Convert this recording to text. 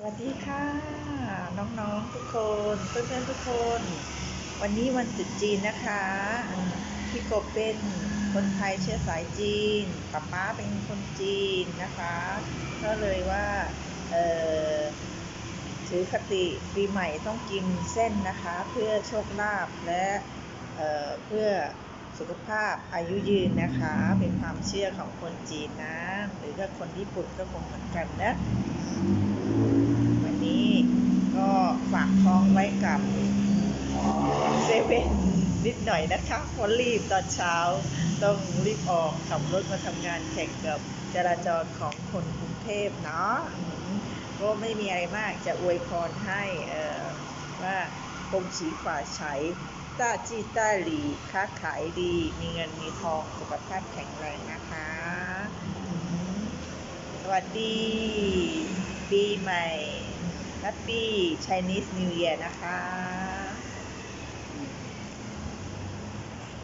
สวัสดีค่ะ น้องๆทุกคนเพื่อนๆทุกคน วันนี้วันตรุษจีนนะคะพี่กบเป็นคนไทยเชื้อสายจีนป๊าป๊าเป็นคนจีนนะคะ ก็เลยว่าถือคติปีใหม่ต้องกินเส้นนะคะ เพื่อโชคลาภและเเพื่อสุขภาพอายุยืนนะคะ เป็นความเชื่อของคนจีนนะ หรือถ้าคนญี่ปุ่นก็คงเหมือนกันนะ วันนี้ก็ฝากท้องไว้ กับเซเว่นนิดหน่อยนะคะเพราะรีบตอนเช้าต้องรีบออกขับรถมาทำงานแข่งกับจราจรของคนกรุงเทพเนาะก็ไม่มีอะไรมากจะอวยพรให้เอ่อว่าคงฉีฝ่าใช้ต้าจี้ต้าหลีค้าขายดี มีเงินมีทองสุขภาพแข็งแรงนะคะ สวัสดี ปีใหม่ Happy Chinese New Year นะคะ